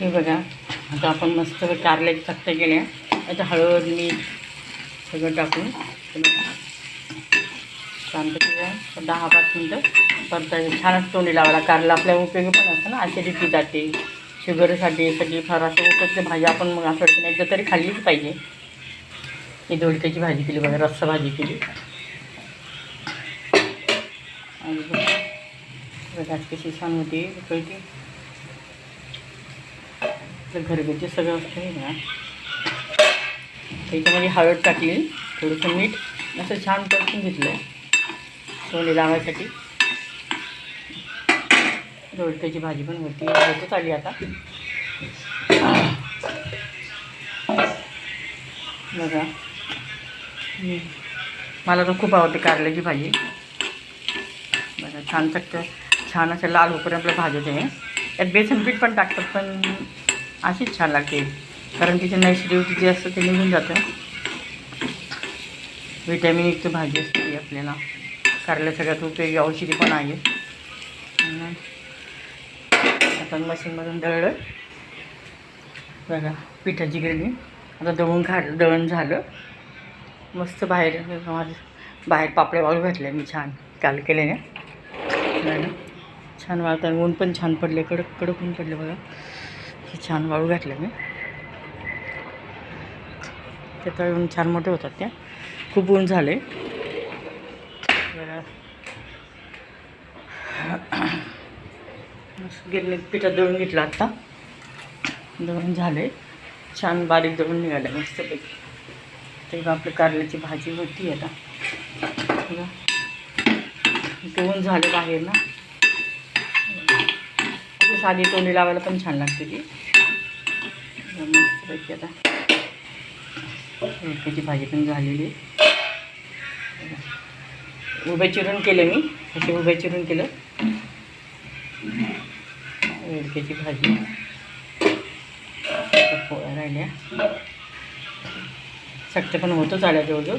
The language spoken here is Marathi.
हे बघा आता आपण मस्त कारल्याचे चकत्या केल्या आता हळद मीठ सगळं टाकून छान बघा. दहा पाच मिनटं परत छानच तोंडी लावायला कारला आपल्या उपयोगी पण असतं ना ॲसिडिटी जाते शुगरसाठी सगळी फार असं उपयुक्त भाजी आपण मग असं वाटतं एकदा तरी खाल्लीच पाहिजे. ही दोडक्याची भाजी केली बघा रस्सा भाजी केली. आणि बघा कशी छान होती कळती. आपलं घरगुती सगळं असतं हे ना त्याच्यामध्ये हळद टाकली थोडंसं मीठ असं छान परतून घेतलं आहे तोंडी लावायसाठी. दोडक्याची भाजी पण होती होतच आली आता. बघा. मला तर खूप आवडते कारल्याची भाजी. बघा छान चक्क छान असं लाल होकर आपलं भाजत आहे त्यात बेसन पीठ पण टाकतात पण अशीच छान लागते. कारण तिची नैसर्गिक जे असतं ते निघून जातं. व्हिटॅमिन युक्त भाजी असते ती आपल्याला. कारल्या सगळ्यात उपयोगी औषधी पण आहे. आणि आता मशीनमधून दळलं. बघा पिठाची गिरणी आता दळून काढ दळण झालं. मस्त बाहेर माझं बाहेर पापड्या वाळू घातल्या मी छान काल केल्याने. छान वाळता ऊन पण छान पडले कडक कडक ऊन पडले बघा. हे छान वाळू घातलं मी. ते तळून छान मोठे होतात त्या खूप ऊन झाले गिरणी मस्त पिठात दळून घेतलं आत्ता दळून झाले छान बारीक दळून निघालं मस्तपैकी. ते आपली कारल्याची भाजी होती आता. बघा. दळून झालं बाहेर ना. साधी तोंडी लावायला पण छान लागते ती. मस्तपैकी आता. दोडक्याची भाजी पण झालेली उभे चिरून केले मी. असे उभे चिरून केलं. दोडक्याची भाजी. पोळ्या राहिल्या. चकत्या पण होतच आल्या जवळजवळ.